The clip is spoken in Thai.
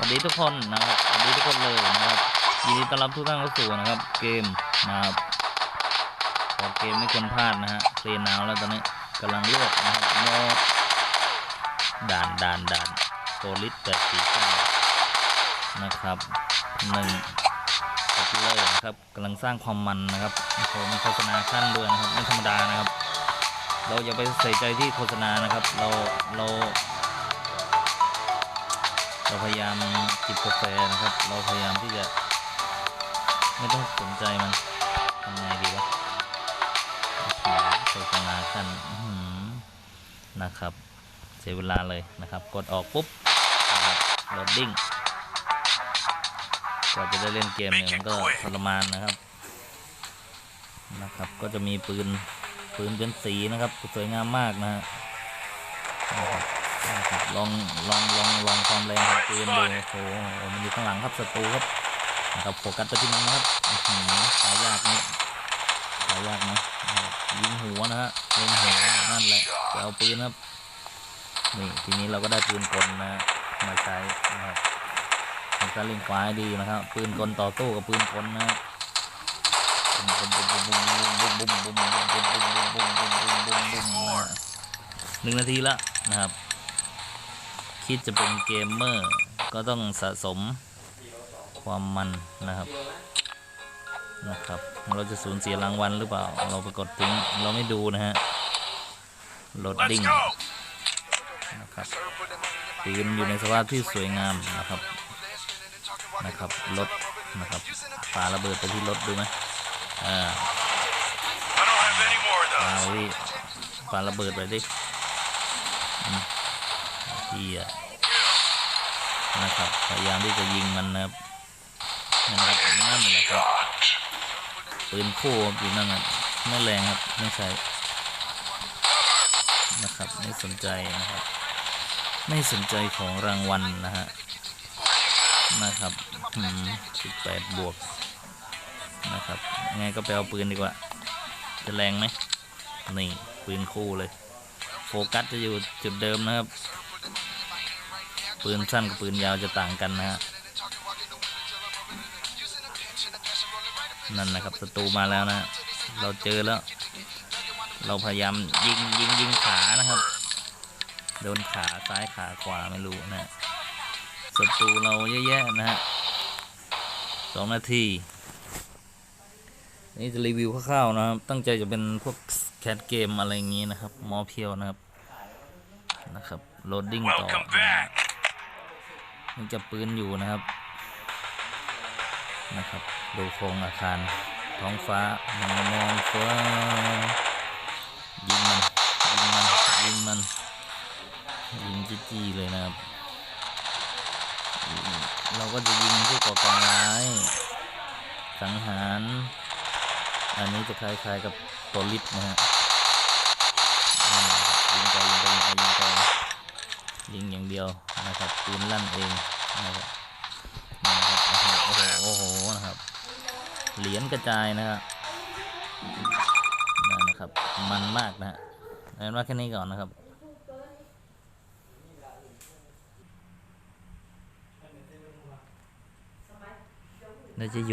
สวัสดีทุกคนนะครับสวัสดีทุกคนเลยนะครับยินดีต้อนรับทุกท่านเข้าสู่นะครับ เกมนะครับขอเกมไม่ควรพลาดนะฮะเซนหนาวแล้วตอนนี้กำลังเลือกนะครับโมดด่านด่านด่านโกลิสแปดสี่เก้านะครับหนึ่งกเลยนะครับกำลังสร้างความมันนะครับโอ้มีโฆษณาขั้นด้วยนะครับไม่ธรรมดานะครับ เราอย่าไปใส่ใจที่โฆษณานะครับ เราเรา เราพยายามจิบกาแฟนะครับ เราพยายามที่จะ ไม่ต้องสนใจมันทำไงดีวะโอ้โหโฆษณาขั้นอื้อหือนะครับ เสียเวลาเลยนะครับ กดออกปุ๊บนะครับโหลดดิ้งกว่าจะได้เล่นเกมเนี่ยมันก็ทรมานนะครับนะครับ ก็จะมีปืนปืนเป็นสีนะครับ สวยงามมากนะฮะ นะครับนะครับลองลองลองลองความแรงของปืนดูโอ้โหมันอยู่ข้างหลังครับศัตรูครับนะครับโฟกัสไปที่มันนะครับอื้อหือตายยากนะตายยากนะนะครับยิงหัวนะฮะเล็งหัวนั่นแหละจะเอาปืนครับนี่ทีนี้เราก็ได้ปืนกลนะฮะมาใช้นะครับมันก็เล็งขวาให้ดีนะครับปืนกลต่อสู้กับปืนกลนะฮะบุ้มบุ้มบุ้มบุ้มบุ้มบุ้มบุ้มบุ้มบุ้มบุ้มบุ้มบุ้มบุ้มบุ้มบุ้มบุ้มบุ้มนะฮะหนึ่งนาทีละนะครับ คิดจะเป็นเกมเมอร์ ก็ต้องสะสมความมันนะครับนะครับ เราจะสูญเสียรางวัลหรือเปล่า เราไปกดทิ้ง เราไม่ดูนะฮะโหลดดิ้ง Let's go. นะครับปืนอยู่ในสภาพที่สวยงามนะครับนะครับรถนะครับปาระเบิดไปที่รถดูไหมอ่า I don't have any more of ปา those. ไว้ปาระเบิดไปดิอืม ทีนะครับพยายามที่จะยิงมันนะครับนะครับนั่นแหละครับปืนคู่อยู่นั่นนะไม่แรงครับไม่ใช่นะครับไม่สนใจนะครับ ไม่สนใจของรางวัลนะฮะนะครับสิบแปดบวกนะครับงไงก็ไปเอาปืนดีกว่า จะแรงไหมนี่ปืนคู่เลย โฟกัสจะอยู่จุดเดิมนะครับ ปืนสั้นกับปืนยาวจะต่างกันนะฮะนั่นนะครับศัตรูมาแล้วนะ เราเจอแล้ว เราพยายามยิงยิงยิงขานะครับ โดนขาซ้ายขาขวาไม่รู้นะฮะศัตรูเราเยอะแยะนะฮะสองนาทีนี่จะรีวิวคร่าวๆนะครับ ตั้งใจจะเป็นพวกแคทเกมอะไรอย่างงี้นะครับ มอเพียวนะครับ นะครับ โหลดดิ้งต่อ ยังจะปืนอยู่นะครับนะครับ ดูโครงอาคารท้องฟ้ามองมองฟ้ายิงมันยิงมันยิงมันยิงจี้ๆเลยนะครับ เราก็จะยิงผู้ก่อการร้ายสังหาร อันนี้จะคล้ายๆกับตัวลิฟนะฮะ ยิงอย่างเดียวนะครับปืนลั่นเองนะครับโอ้โหโอ้โหนะครับ เหรียญกระจายนะครับนะครับมันมากนะฮะเอาเป็นว่าแค่นี้ก่อนนะครับน่าจะอยู่